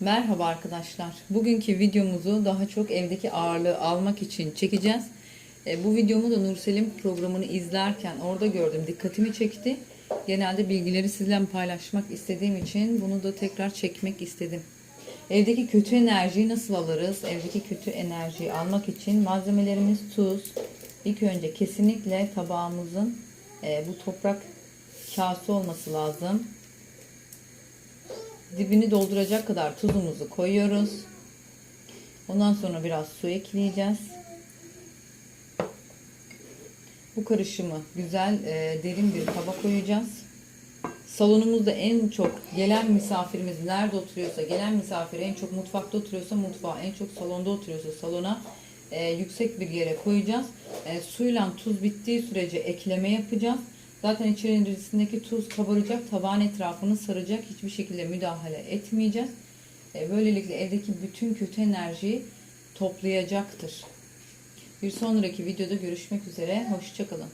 Merhaba arkadaşlar. Bugünkü videomuzu daha çok evdeki ağırlığı almak için çekeceğiz. E, bu videomu da Nurselim programını izlerken orada gördüm. Dikkatimi çekti. Genelde bilgileri sizle paylaşmak istediğim için bunu da tekrar çekmek istedim. Evdeki kötü enerjiyi nasıl alırız? Evdeki kötü enerjiyi almak için malzemelerimiz tuz. İlk önce kesinlikle tabağımızın e, bu toprak kase olması lazım. Dibini dolduracak kadar tuzumuzu koyuyoruz. Ondan sonra biraz su ekleyeceğiz. Bu karışımı güzel e, derin bir kaba koyacağız. Salonumuzda en çok gelen misafirimiz nerede oturuyorsa, gelen misafir en çok mutfakta oturuyorsa mutfağa, en çok salonda oturuyorsa salona e, yüksek bir yere koyacağız. E, suyla tuz bittiği sürece ekleme yapacağız. Zaten içerisindeki tuz kabaracak, tabağın etrafını saracak. Hiçbir şekilde müdahale etmeyeceğiz. E, böylelikle evdeki bütün kötü enerjiyi toplayacaktır. Bir sonraki videoda görüşmek üzere. Hoşçakalın.